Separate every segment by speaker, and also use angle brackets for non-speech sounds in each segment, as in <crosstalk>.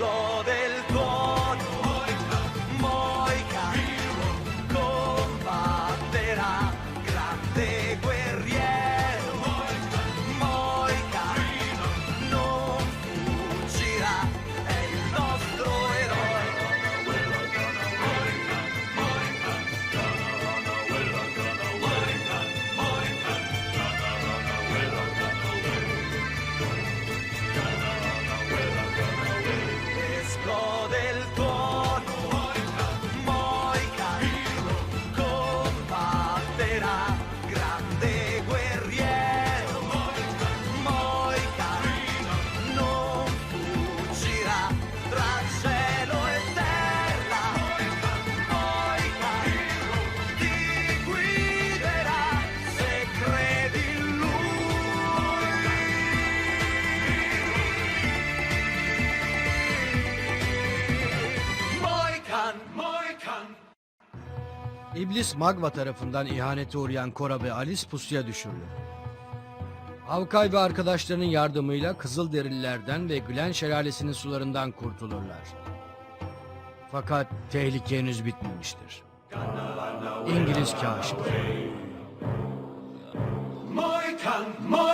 Speaker 1: 来。
Speaker 2: İblis Magva tarafından ihanete uğrayan Cora ve Alice pusuya düşürülür. Havkay ve arkadaşlarının yardımıyla Kızılderililerden ve Glen Şelalesi'nin sularından kurtulurlar. Fakat tehlike henüz bitmemiştir. İngiliz kaşif.
Speaker 1: Moican, Moican.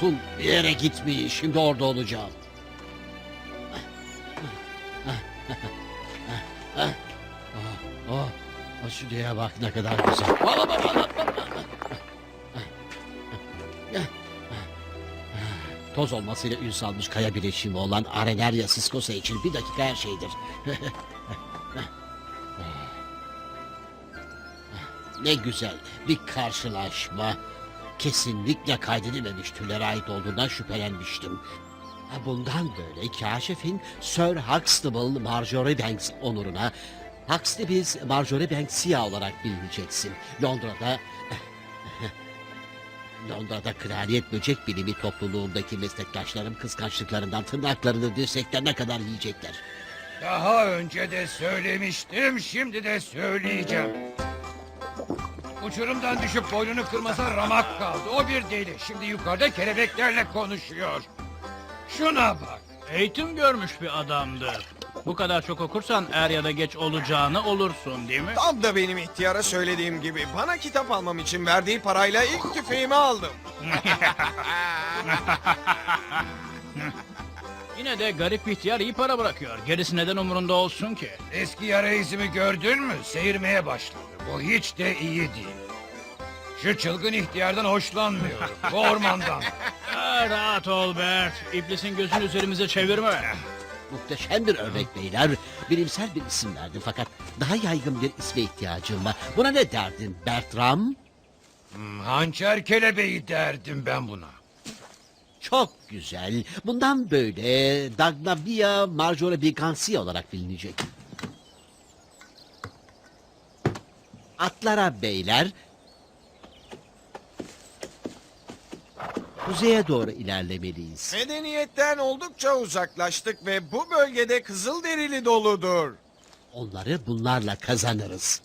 Speaker 3: Tutun bir yere gitmeyin. Şimdi orada olacağım. Oh, oh, şuraya bak ne kadar güzel. Toz olmasıyla ün salmış kaya bileşimi olan Arenaria siskosa için bir dakika her şeydir. ne güzel bir karşılaşma. Kesinlikle kaydedilmemiş türlere ait olduğundan şüphelenmiştim. Bundan böyle kaşifin Sir Huxtable Marjorie Banks onuruna Huxtables Marjorie Banksia olarak bilineceksin. Londra'da <laughs> Londra'da kraliyet böcek bilimi topluluğundaki meslektaşlarım kıskançlıklarından tırnaklarını dirseklerine kadar yiyecekler.
Speaker 4: Daha önce de söylemiştim, şimdi de söyleyeceğim. Uçurumdan düşüp boynunu kırmasa ramak kaldı. O bir deli. Şimdi yukarıda kelebeklerle konuşuyor. Şuna bak.
Speaker 5: Eğitim görmüş bir adamdı. Bu kadar çok okursan er ya da geç olacağını olursun değil mi?
Speaker 6: Tam da benim ihtiyara söylediğim gibi bana kitap almam için verdiği parayla ilk tüfeğimi aldım. <laughs>
Speaker 5: Yine de garip ihtiyar iyi para bırakıyor. Gerisi neden umurunda olsun ki?
Speaker 4: Eski yara izimi gördün mü? Seyirmeye başladı. Bu hiç de iyi değil. Şu çılgın ihtiyardan hoşlanmıyorum. Bu ormandan. <laughs>
Speaker 5: Ha, rahat ol Bert. İblisin gözünü üzerimize çevirme.
Speaker 3: Muhteşem bir örnek beyler. Bilimsel bir isim verdim fakat daha yaygın bir isme ihtiyacım var. Buna ne derdin Bertram?
Speaker 4: Hmm, Hançer kelebeği derdim ben buna.
Speaker 3: Çok güzel. Bundan böyle Dagnavia Marjora Bigansia olarak bilinecek. Atlara beyler. Kuzeye doğru ilerlemeliyiz.
Speaker 6: Medeniyetten oldukça uzaklaştık ve bu bölgede kızıl derili doludur.
Speaker 3: Onları bunlarla kazanırız.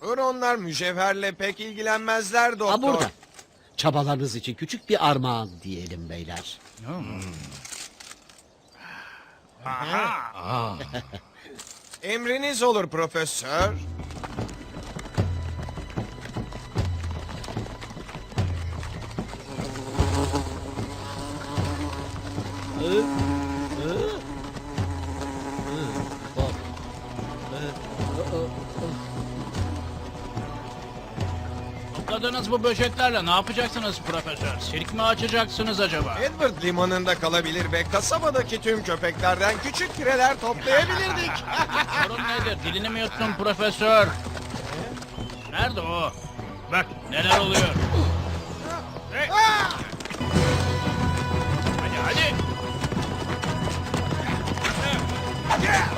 Speaker 6: Huronlar mücevherle pek ilgilenmezler doktor.
Speaker 3: Ha burada. Çabalarınız için küçük bir armağan diyelim beyler.
Speaker 4: Aa,
Speaker 6: Emriniz olur profesör.
Speaker 5: Topladığınız bu böceklerle ne yapacaksınız profesör? Sirk mi açacaksınız acaba?
Speaker 6: Edward limanında kalabilir ve kasabadaki tüm köpeklerden küçük pireler toplayabilirdik. <laughs>
Speaker 5: Sorun nedir? Dilini mi yuttun profesör? Nerede o? Bak neler oluyor. Hey! Hadi hadi. Olamaz.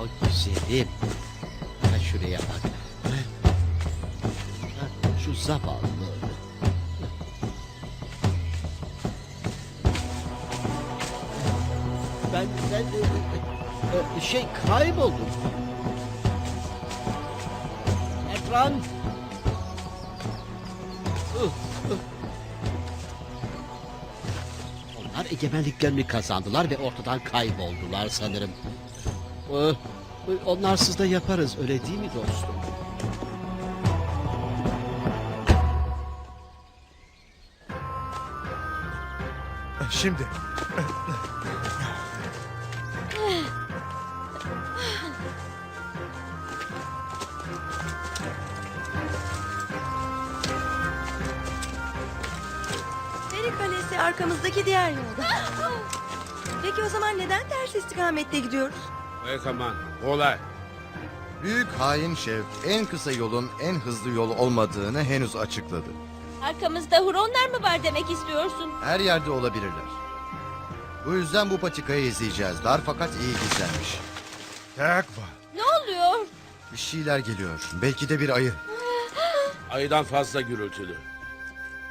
Speaker 3: O güzelim. Ha şuraya bak. Ha, Şu zavallı. Ben, ben e, e, şey kayboldum. Egemenliklerini kazandılar ve ortadan kayboldular sanırım. Ee, Onlarsız da yaparız öyle değil mi dostum?
Speaker 6: Şimdi.
Speaker 7: Arkamızdaki diğer yolda. Peki o zaman neden ters istikamette gidiyoruz?
Speaker 8: Büyük hain şef en kısa yolun en hızlı yol olmadığını henüz açıkladı.
Speaker 9: Arkamızda huronlar mı var demek istiyorsun?
Speaker 8: Her yerde olabilirler. Bu yüzden bu patikayı izleyeceğiz. Dar fakat iyi gizlenmiş.
Speaker 9: Ne oluyor?
Speaker 8: Bir şeyler geliyor. Belki de bir ayı.
Speaker 10: Ayıdan fazla gürültülü.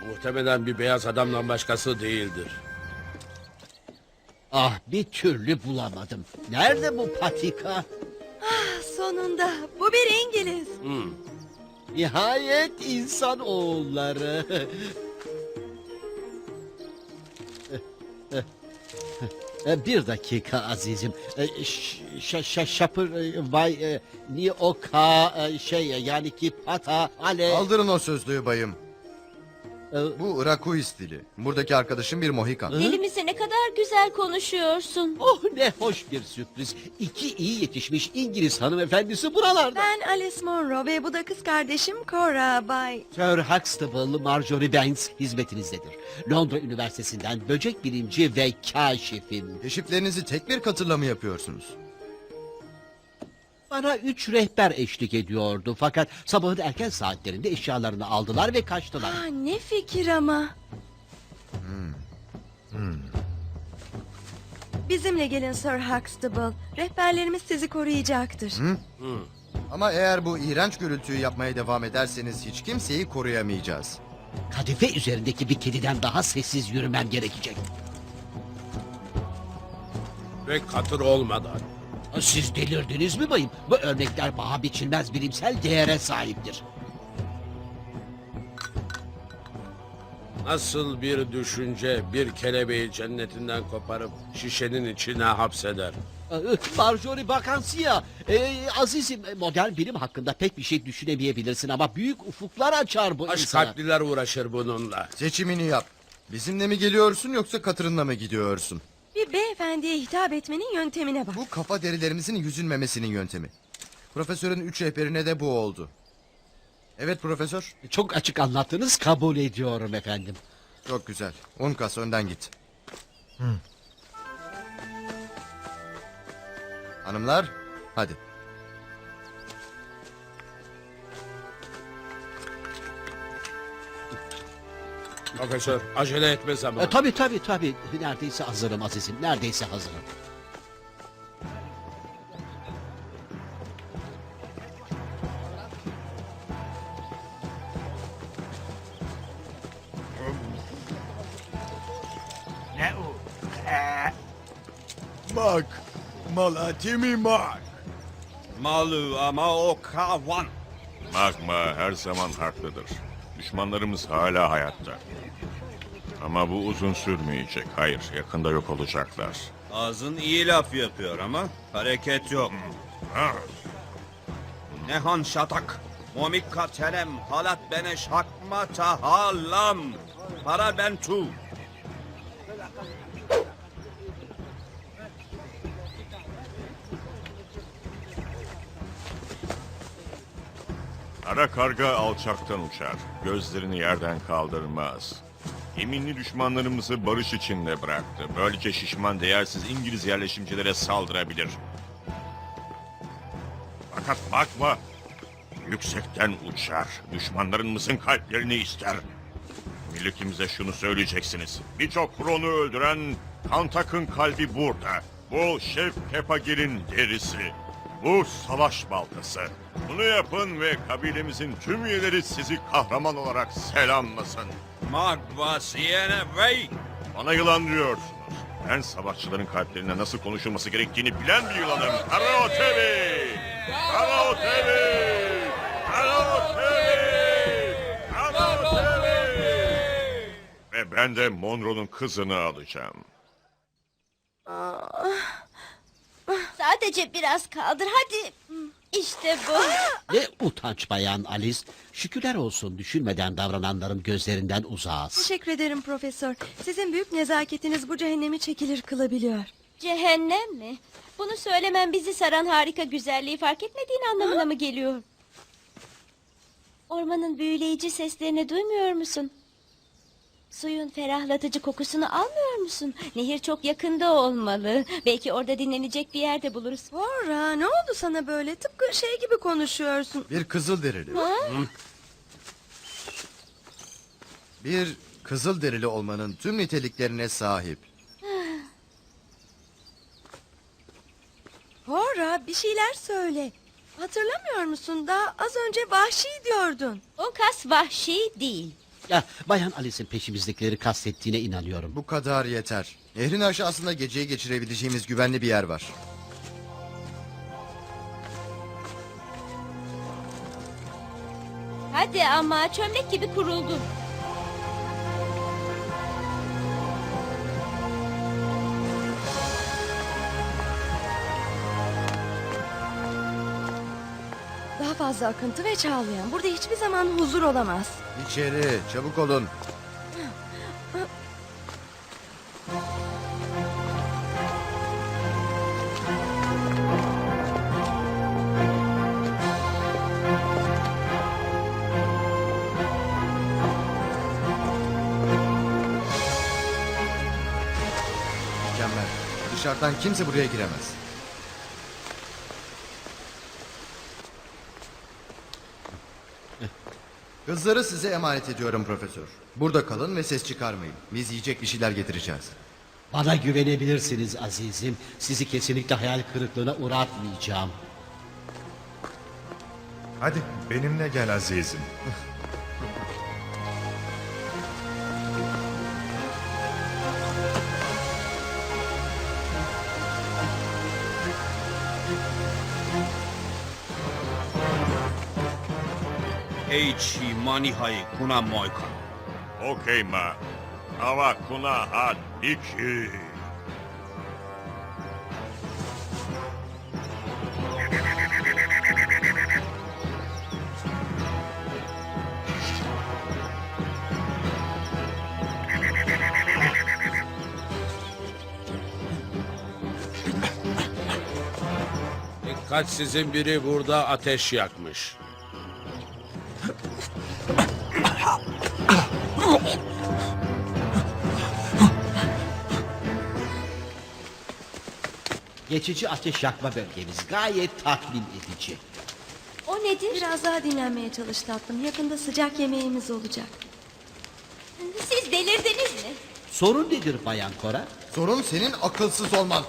Speaker 10: Muhtemelen bir beyaz adamdan başkası değildir.
Speaker 3: Ah bir türlü bulamadım. Nerede bu patika?
Speaker 7: Sonunda bu bir İngiliz.
Speaker 3: Nihayet insan oğulları. E, Bir dakika azizim. E, ş- ş- şapır e, vay ni o ka şey yani ki pata ale.
Speaker 8: Kaldırın o sözlüğü bayım.
Speaker 3: E,
Speaker 8: Bu Rakuis dili. Buradaki arkadaşım bir Mohikan.
Speaker 9: Dilimizi ne kadar güzel konuşuyorsun.
Speaker 3: Oh ne hoş bir sürpriz. İki iyi yetişmiş İngiliz hanımefendisi buralarda.
Speaker 7: Ben Alice Monroe ve bu da kız kardeşim Cora Bay.
Speaker 3: Sir Huxtable Marjorie Banks hizmetinizdedir. Londra Üniversitesi'nden böcek bilimci ve kaşifim.
Speaker 8: Keşiflerinizi tek bir katırla mı yapıyorsunuz?
Speaker 3: Bana üç rehber eşlik ediyordu fakat sabahın erken saatlerinde eşyalarını aldılar ve kaçtılar.
Speaker 7: Ah, ne fikir ama. Bizimle gelin Sir Huxtable. Rehberlerimiz sizi koruyacaktır.
Speaker 8: Ama eğer bu iğrenç gürültüyü yapmaya devam ederseniz hiç kimseyi koruyamayacağız.
Speaker 3: Kadife üzerindeki bir kediden daha sessiz yürümem gerekecek.
Speaker 10: Ve katır olmadan.
Speaker 3: Siz delirdiniz mi bayım? Bu örnekler paha biçilmez bilimsel değere sahiptir.
Speaker 10: Nasıl bir düşünce bir kelebeği cennetinden koparıp şişenin içine hapseder?
Speaker 3: Ee, Marjorie Bakansiya, ee, azizim modern bilim hakkında pek bir şey düşünemeyebilirsin ama büyük ufuklar açar bu
Speaker 10: Aç
Speaker 3: insana.
Speaker 10: kalpliler uğraşır bununla.
Speaker 8: Seçimini yap. Bizimle mi geliyorsun yoksa katırınla mı gidiyorsun?
Speaker 7: Beyefendiye hitap etmenin yöntemine bak.
Speaker 8: Bu kafa derilerimizin yüzülmemesinin yöntemi. Profesörün üç rehberine de bu oldu. Evet profesör.
Speaker 3: Çok açık anlattınız kabul ediyorum efendim.
Speaker 8: Çok güzel. Unkas önden git. Hanımlar hadi.
Speaker 10: Profesör acele etme
Speaker 3: E,
Speaker 10: zamanı.
Speaker 3: tabii tabii tabii. Neredeyse hazırım azizim. Neredeyse hazırım.
Speaker 5: Ne o?
Speaker 6: Bak. Malatimi mak. Malı ama o kavan.
Speaker 11: Magma her zaman haklıdır. Düşmanlarımız hala hayatta. Ama bu uzun sürmeyecek. Hayır, yakında yok olacaklar.
Speaker 6: Ağzın iyi laf yapıyor ama hareket yok. Nehan şatak. Momika terem halat bene şakma tahallam. Para ben tu.
Speaker 11: Ara karga alçaktan uçar. Gözlerini yerden kaldırmaz. Eminli düşmanlarımızı barış içinde bıraktı. Böylece şişman değersiz İngiliz yerleşimcilere saldırabilir. Fakat bakma. Yüksekten uçar. Düşmanlarımızın kalplerini ister. Milletimize şunu söyleyeceksiniz. Birçok Huron'u öldüren Kantak'ın kalbi burada. Bu Şef Tepagil'in derisi. Bu savaş baltası. Bunu yapın ve kabilemizin tüm üyeleri sizi kahraman olarak selamlasın.
Speaker 6: Magva siyene vey.
Speaker 11: Bana yılan diyorsunuz. Ben savaşçıların kalplerine nasıl konuşulması gerektiğini bilen bir yılanım. Karaotevi! Karaotevi! Karaotevi! Karaotevi! Ve ben de Monroe'nun kızını alacağım.
Speaker 9: Sadece biraz kaldır hadi. İşte bu.
Speaker 3: Ne utanç bayan Alice. Şükürler olsun düşünmeden davrananların gözlerinden uzağız.
Speaker 7: Teşekkür ederim profesör. Sizin büyük nezaketiniz bu cehennemi çekilir kılabiliyor.
Speaker 9: Cehennem mi? Bunu söylemen bizi saran harika güzelliği fark etmediğin anlamına mı geliyor? Ormanın büyüleyici seslerini duymuyor musun? Suyun ferahlatıcı kokusunu almıyor musun? Nehir çok yakında olmalı. Belki orada dinlenecek bir yerde buluruz.
Speaker 7: Ora ne oldu sana böyle? Tıpkı şey gibi konuşuyorsun.
Speaker 8: Bir kızıl derili. Bir kızıl derili olmanın tüm niteliklerine sahip. <sighs>
Speaker 7: Ora bir şeyler söyle. Hatırlamıyor musun? Daha az önce vahşi diyordun.
Speaker 9: O kas vahşi değil.
Speaker 3: Ya, bayan Alice'in peşimizdekileri kastettiğine inanıyorum.
Speaker 8: Bu kadar yeter. Nehrin aşağısında geceyi geçirebileceğimiz güvenli bir yer var.
Speaker 9: Hadi ama çömlek gibi kuruldu.
Speaker 7: Fazla akıntı ve çağlayan. Burada hiçbir zaman huzur olamaz.
Speaker 8: İçeri çabuk olun. Mükemmel. Dışarıdan kimse buraya giremez. Kızları size emanet ediyorum profesör. Burada kalın ve ses çıkarmayın. Biz yiyecek bir şeyler getireceğiz.
Speaker 3: Bana güvenebilirsiniz azizim. Sizi kesinlikle hayal kırıklığına uğratmayacağım.
Speaker 11: Hadi benimle gel azizim.
Speaker 6: Eichi manihai kuna moikan.
Speaker 11: Okey ma. Hava kuna had iki.
Speaker 10: Dikkatsizin biri burada ateş yakmış.
Speaker 3: Geçici ateş yakma bölgemiz gayet tatmin edici.
Speaker 9: O nedir?
Speaker 7: Biraz daha dinlenmeye çalış tatlım. Yakında sıcak yemeğimiz olacak.
Speaker 9: Siz delirdiniz mi?
Speaker 3: Sorun nedir bayan Kora?
Speaker 8: Sorun senin akılsız olman.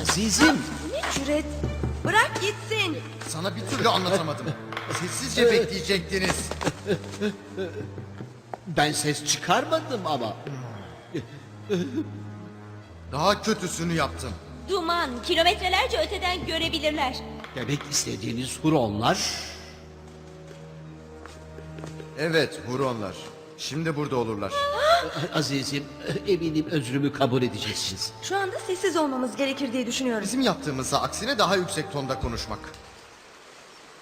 Speaker 3: Azizim.
Speaker 7: Ne cüret? Bırak gitsin.
Speaker 8: Sana bir türlü anlatamadım. <laughs> Sessizce bekleyecektiniz.
Speaker 3: Ben ses çıkarmadım ama.
Speaker 8: Daha kötüsünü yaptım.
Speaker 9: Duman kilometrelerce öteden görebilirler.
Speaker 3: Demek istediğiniz Huronlar
Speaker 8: Evet Huronlar. Şimdi burada olurlar. <gasps>
Speaker 3: Azizim eminim özrümü kabul edeceksiniz.
Speaker 7: Şu anda sessiz olmamız gerekir diye düşünüyorum.
Speaker 8: Bizim yaptığımızda aksine daha yüksek tonda konuşmak.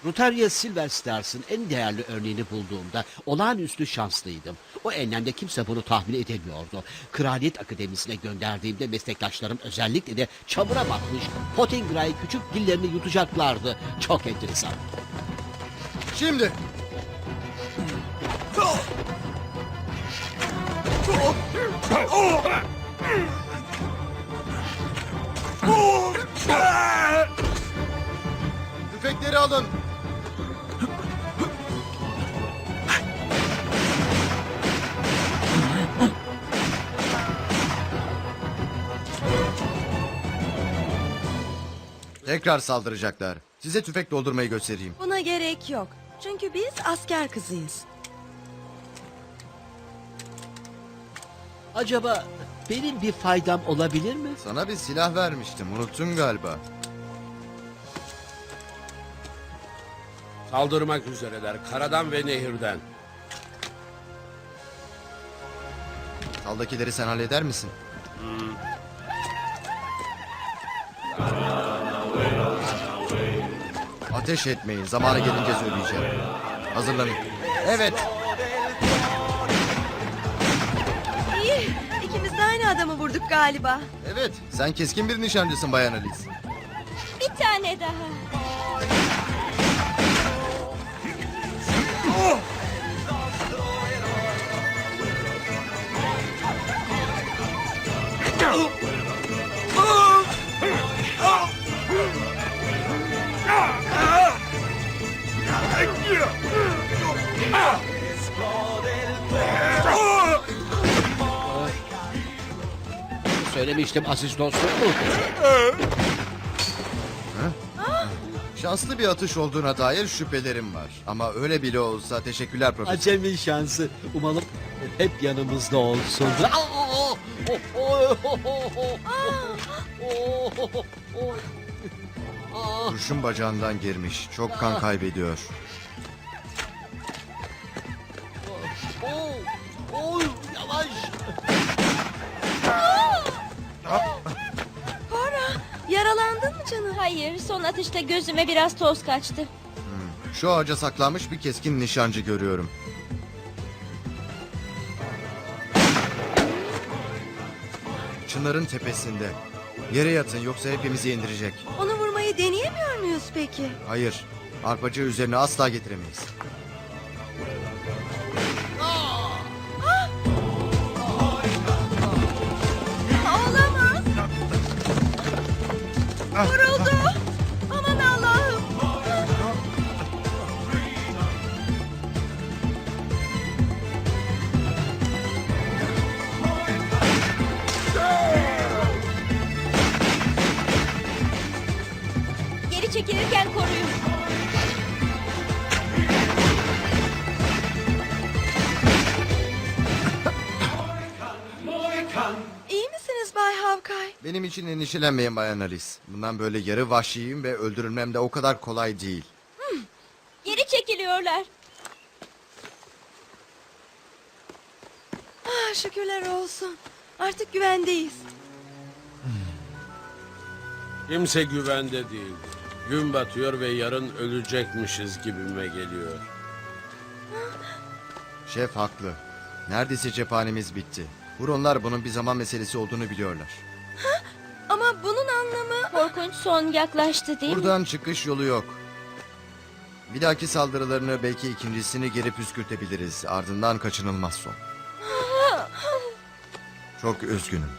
Speaker 3: Rutaria Silver Stars'ın en değerli örneğini bulduğumda olağanüstü şanslıydım. O enlemde kimse bunu tahmin edemiyordu. Kraliyet Akademisi'ne gönderdiğimde meslektaşlarım özellikle de çamura batmış Pottingray küçük dillerini yutacaklardı. Çok enteresan.
Speaker 8: Şimdi Tüfekleri alın. Tekrar saldıracaklar. Size tüfek doldurmayı göstereyim.
Speaker 7: Buna gerek yok. Çünkü biz asker kızıyız.
Speaker 3: Acaba benim bir faydam olabilir mi?
Speaker 8: Sana bir silah vermiştim. Unuttun galiba.
Speaker 10: Saldırmak üzereler karadan ve nehirden.
Speaker 8: Saldakileri sen halleder misin? Ateş etmeyin. Zamanı gelince söyleyeceğim. Hazırlanın. Evet.
Speaker 7: İyi. İkimiz de aynı adamı vurduk galiba.
Speaker 8: Evet. Sen keskin bir nişancısın Bayan Alice.
Speaker 9: Bir tane daha.
Speaker 3: Söylemiştim asist olsun mu?
Speaker 8: Şanslı bir atış olduğuna dair şüphelerim var. Ama öyle bile olsa teşekkürler profesör.
Speaker 3: Acemi şansı. Umalım hep yanımızda olsun. <laughs>
Speaker 8: Kurşun bacağından girmiş. Çok kan kaybediyor.
Speaker 7: Cora, yaralandın mı canım?
Speaker 9: Hayır, son atışta gözüme biraz toz kaçtı.
Speaker 8: Şu ağaca saklanmış bir keskin nişancı görüyorum. Çınarın tepesinde. Yere yatın yoksa hepimizi indirecek.
Speaker 7: Onu vurmayı deneyemiyor muyuz peki?
Speaker 8: Hayır. Arpacığı üzerine asla getiremeyiz. Endişelenmeyin Bayan Alice. Bundan böyle yarı vahşiyim ve öldürülmem de o kadar kolay değil.
Speaker 9: Geri çekiliyorlar.
Speaker 7: Ah, şükürler olsun. Artık güvendeyiz.
Speaker 10: Kimse güvende değil. Gün batıyor ve yarın ölecekmişiz gibime geliyor.
Speaker 8: Şef haklı. Neredeyse cephanemiz bitti. Huronlar bunun bir zaman meselesi olduğunu biliyorlar.
Speaker 7: Anlamı...
Speaker 9: Korkunç son yaklaştı değil mi?
Speaker 8: Buradan çıkış yolu yok. Bir dahaki saldırılarını belki ikincisini geri püskürtebiliriz. Ardından kaçınılmaz son. <gasps> Çok üzgünüm.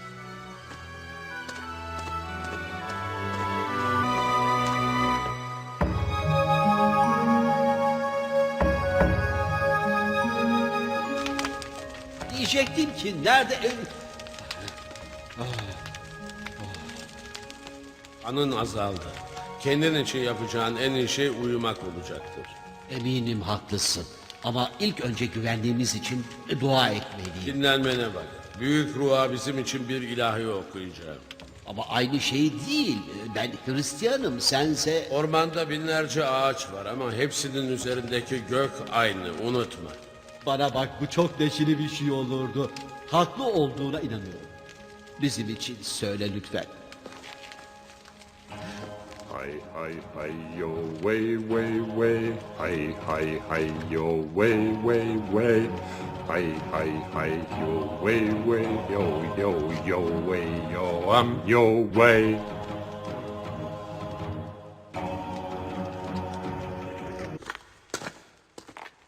Speaker 3: Diyecektim ki nerede
Speaker 10: Anın azaldı. Kendin için yapacağın en iyi şey uyumak olacaktır.
Speaker 3: Eminim haklısın. Ama ilk önce güvenliğimiz için dua etmeliyim.
Speaker 10: Dinlenmene bak. Büyük ruha bizim için bir ilahi okuyacağım.
Speaker 3: Ama aynı şey değil. Ben Hristiyanım, sense...
Speaker 10: Ormanda binlerce ağaç var ama hepsinin üzerindeki gök aynı unutma.
Speaker 3: Bana bak bu çok neşeli bir şey olurdu. Haklı olduğuna inanıyorum. Bizim için söyle lütfen.
Speaker 11: Hi, hi, hi, yo, way, way, way. Hi, hi, hi, yo, way, way, way. Hi, hi, hi, yo, way, way, yo, yo, yo, way, yo, I'm your way.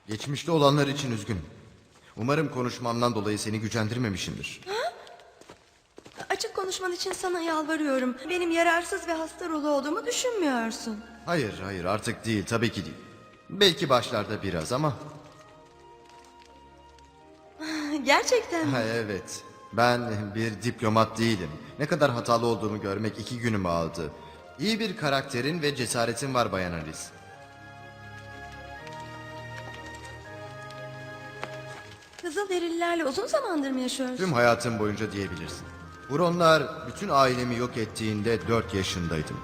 Speaker 8: Geçmişte olanlar için üzgünüm. Umarım konuşmamdan dolayı seni gücendirmemişimdir.
Speaker 7: Konuşman için sana yalvarıyorum. Benim yararsız ve hasta ruhlu olduğumu düşünmüyorsun.
Speaker 8: Hayır hayır artık değil tabii ki değil. Belki başlarda biraz ama <laughs>
Speaker 7: Gerçekten mi?
Speaker 8: ha, evet. Ben bir diplomat değilim. Ne kadar hatalı olduğumu görmek iki günümü aldı. İyi bir karakterin ve cesaretin var Bayan Alice.
Speaker 7: Kızılderililerle uzun zamandır mı yaşıyorsun?
Speaker 8: Tüm hayatım boyunca diyebilirsin. Huronlar bütün ailemi yok ettiğinde 4 yaşındaydım.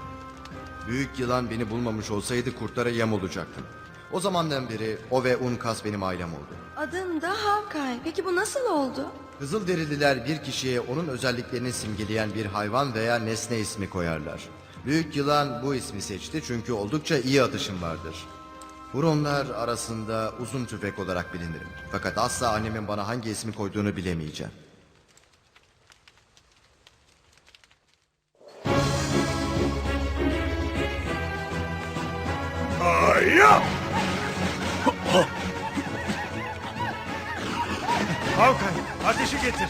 Speaker 8: Büyük yılan beni bulmamış olsaydı kurtlara yem olacaktım. O zamandan beri o ve Unkas benim ailem oldu.
Speaker 7: Adın da Hawkeye. Peki bu nasıl oldu?
Speaker 8: Kızılderililer bir kişiye onun özelliklerini simgeleyen bir hayvan veya nesne ismi koyarlar. Büyük yılan bu ismi seçti çünkü oldukça iyi atışım vardır. Huronlar arasında uzun tüfek olarak bilinirim. Fakat asla annemin bana hangi ismi koyduğunu bilemeyeceğim.
Speaker 1: Hawkeye ateşi getir.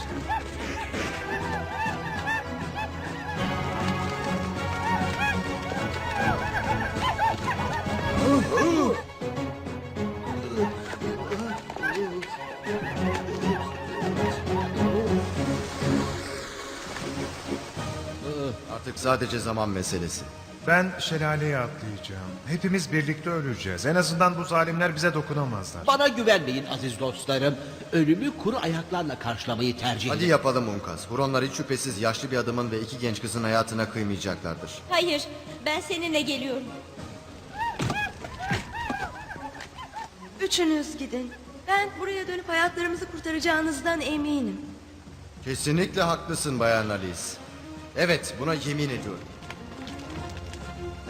Speaker 8: Artık sadece zaman meselesi.
Speaker 12: Ben şelaleye atlayacağım. Hepimiz birlikte öleceğiz. En azından bu zalimler bize dokunamazlar.
Speaker 3: Bana güvenmeyin aziz dostlarım. Ölümü kuru ayaklarla karşılamayı tercih
Speaker 8: Hadi yapalım Unkas. Huronlar hiç şüphesiz yaşlı bir adamın ve iki genç kızın hayatına kıymayacaklardır.
Speaker 9: Hayır, ben seninle geliyorum.
Speaker 7: Üçünüz gidin. Ben buraya dönüp hayatlarımızı kurtaracağınızdan eminim.
Speaker 8: Kesinlikle haklısın Bayan Alice. Evet buna yemin ediyorum.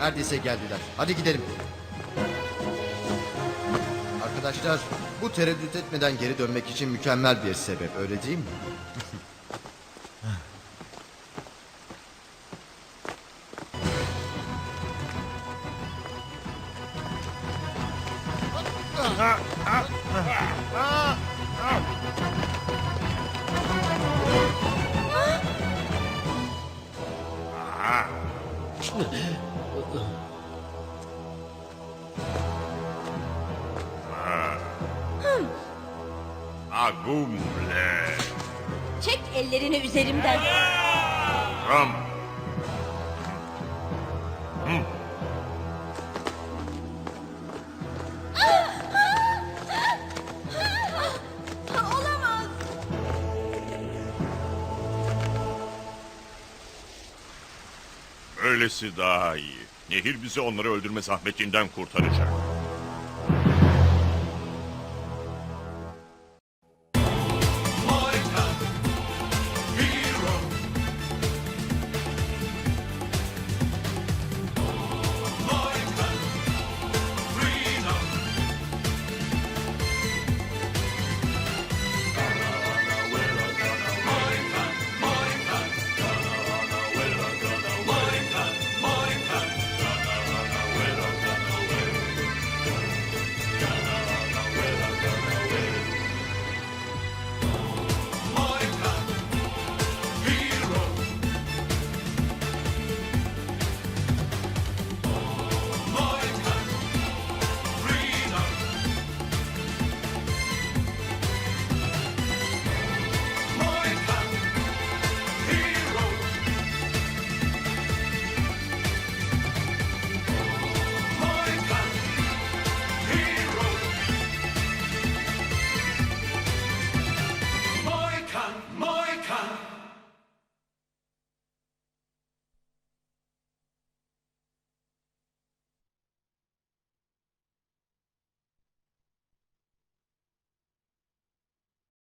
Speaker 8: Neredeyse geldiler. Hadi gidelim. Arkadaşlar bu tereddüt etmeden geri dönmek için mükemmel bir sebep öyle değil mi?
Speaker 11: Öylesi daha iyi. Nehir bizi onları öldürme zahmetinden kurtaracak.